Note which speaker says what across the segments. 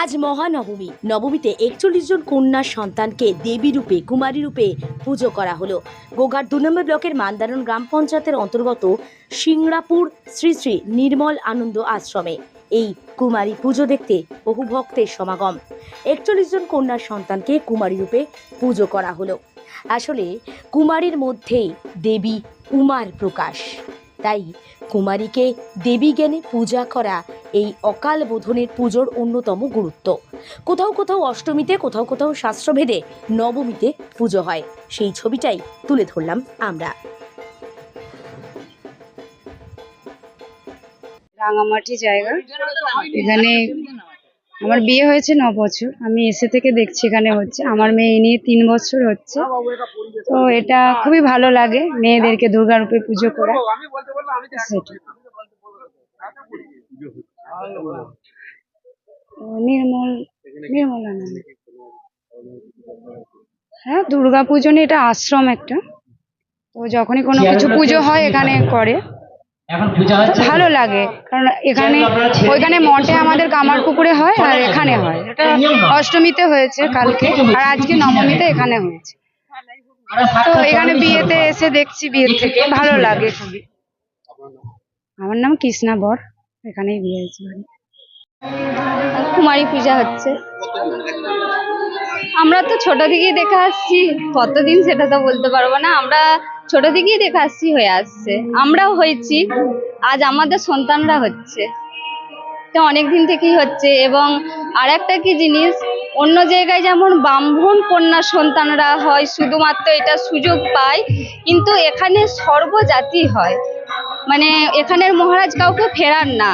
Speaker 1: আজ মহানবমী। নবমীতে একচল্লিশ জন কন্যার সন্তানকে দেবী রূপে, কুমারী রূপে পুজো করা হলো। গোঘাট দু নম্বর ব্লকের মান্দারণ গ্রাম পঞ্চায়েতের অন্তর্গত সিংড়াপুর শ্রী শ্রী নির্মল আনন্দ আশ্রমে এই কুমারী পুজো দেখতে বহু ভক্তের সমাগম। একচল্লিশ জন কন্যার সন্তানকে কুমারী রূপে পুজো করা হলো। আসলে কুমারীর মধ্যেই দেবী উমার প্রকাশ। তাই কুমারীকে দেবী জ্ঞানে পূজা করা এই অকাল বোধনের পুজোর অন্যতম গুরুত্ব। কোথাও কোথাও অষ্টমীতে কোথাও কোথাও শাস্ত্রভেদে নবমীতে পুজো হয়। সেই ছবিটাই তুলে ধরলাম আমরা।
Speaker 2: রাঙামাটি জায়গা। এখানে আমার বিয়ে হয়েছে ন বছর। আমি এসে থেকে দেখছি এখানে হচ্ছে। আমার মেয়ে নিয়ে তিন বছর হচ্ছে। তো এটা খুবই ভালো লাগে মেয়েদেরকে দুর্গা রূপে পুজো করা। সেটা নির্মল নির্মল আনন্দ হ্যাঁ দুর্গা পুজো নিয়ে এটা আশ্রম একটা। তো যখনই কোনো কিছু পুজো হয় এখানে করে। ভালো লাগে কারণ এখানে ওইখানে মঠে আমাদের কামার পুকুরে হয় আর এখানে হয়। এটা অষ্টমীতে হয়েছে কালকে আর আজকে নবমীতে এখানে হয়েছে। তো এখানে বিয়েতে এসে দেখছি বিয়ের থেকে। ভালো লাগে খুবই। আমার নাম কৃষ্ণা বর। এখানেই বিয়ে হয়েছে।
Speaker 3: কুমারী পূজা হচ্ছে। আমরা তো ছোট থেকেই দেখে আসছি, কতদিন সেটা তো বলতে পারব না। আমরা ছোট থেকেই দেখে আসছি, হয়ে আসছে। আমরাও হয়েছি, আজ আমাদের সন্তানরা হচ্ছে। তো অনেক দিন থেকেই হচ্ছে এবং আর একটা কি জিনিস, অন্য জায়গায় যেমন ব্রাহ্মণ কন্যা সন্তানরা হয়, শুধুমাত্র এটা সুযোগ পায়, কিন্তু এখানে সর্বজাতি হয়। মানে এখানের মহারাজ কাউকে ফেরান না।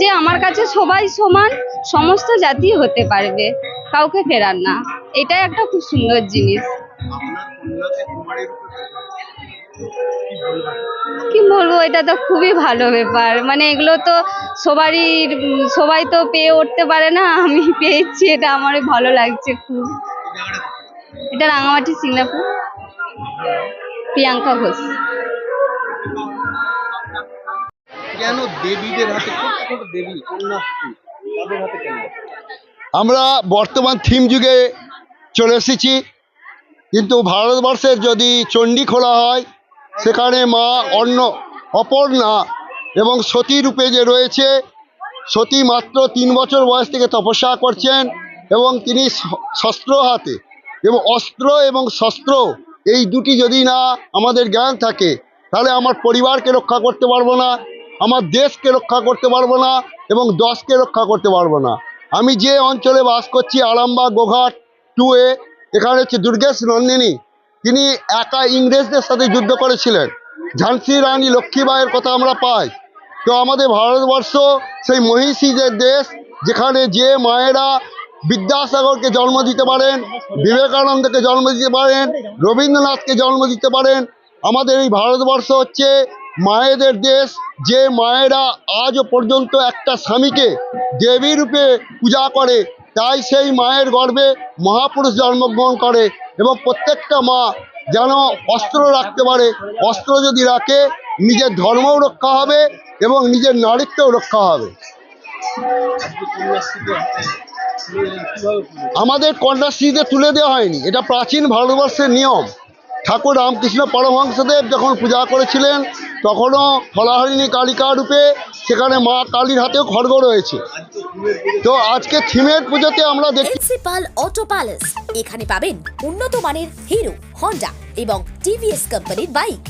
Speaker 3: যে আমার কাছে সবাই সমান, সমস্ত জাতি হতে পারবে, কাউকে ফেরান না। এটাই একটা খুব সুন্দর জিনিস। কি বলব, এটা তো খুবই ভালো ব্যাপার। মানে এগুলো তো সবারই, সবাই তো পেয়ে উঠতে পারে না, আমি পেয়েছি, এটা আমার ভালো লাগছে খুব। এটা রাঙামাটি, সিঙ্গাপুর। প্রিয়াঙ্কা ঘোষ।
Speaker 4: কেন দেবীদের হাতে ছোট ছোট দেবী? কন্যাশ্রী তাদের হাতে কেন
Speaker 5: আমরা বর্তমান থিম যুগে চলে এসেছি কিন্তু ভারতবর্ষের যদি চণ্ডী খোলা হয় সেখানে মা অন্য অপর্ণা এবং সতী রূপে যে রয়েছে সতী মাত্র তিন বছর বয়স থেকে তপস্যা করছেন এবং তিনি শস্ত্র হাতে এবং অস্ত্র এবং শস্ত্র এই দুটি যদি না আমাদের জ্ঞান থাকে তাহলে আমার পরিবারকে রক্ষা করতে পারব না। আমার দেশকে রক্ষা করতে পারব না এবং দশকে রক্ষা করতে পারব না। আমি যে অঞ্চলে বাস করছি, আরামবাগ, গোঘাট টু এ এখানে হচ্ছে দুর্গেশ নন্দিনী। তিনি একা ইংরেজদের সাথে যুদ্ধ করেছিলেন। ঝান্সি রানী লক্ষ্মীবাইয়ের কথা আমরা পাই। তো আমাদের ভারতবর্ষ সেই মহিষীদের দেশ, যেখানে যে মায়েরা বিদ্যাসাগরকে জন্ম দিতে পারেন, বিবেকানন্দকে জন্ম দিতে পারেন, রবীন্দ্রনাথকে জন্ম দিতে পারেন। আমাদের এই ভারতবর্ষ হচ্ছে মায়েদের দেশ, যে মায়েরা আজও পর্যন্ত একটা স্বামীকে দেবী রূপে পূজা করে, তাই সেই মায়ের গর্ভে মহাপুরুষ জন্মগ্রহণ করে এবং প্রত্যেকটা মা যেন অস্ত্র রাখতে পারে, অস্ত্র যদি রাখে, নিজের ধর্মও রক্ষা হবে এবং নিজের নারীত্বও রক্ষা হবে। আমাদের কন্যাশ্রীতে তুলে দেওয়া হয়নি, এটা প্রাচীন ভারতবর্ষের নিয়ম। ঠাকুর রামকৃষ্ণ পরমহংসদেব যখন পূজা করেছিলেন তখনও ফলাহরিণী কালিকা রূপে সেখানে মা কালীর হাতেও খড়গ রয়েছে। তো আজকে থিমের পুজোতে আমরা দেখি
Speaker 6: প্রিন্সিপাল অটো প্যালেস। এখানে পাবেন উন্নত মানের হিরো হন্ডা এবং টিভিএস কোম্পানির বাইক।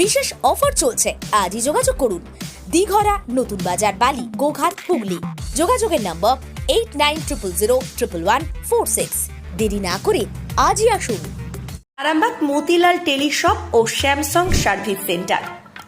Speaker 6: বিশেষ অফার চলছে আজই যোগাযোগ করুন। দিঘরা নতুন বাজার বালি গোঘাট হুগলি। যোগাযোগের number eight nine triple zero triple one four six. দেরি না করে আজই আসুন।
Speaker 7: আরামবাগ মতিলাল টেলিশপ ও স্যামসাং সার্ভিস সেন্টার।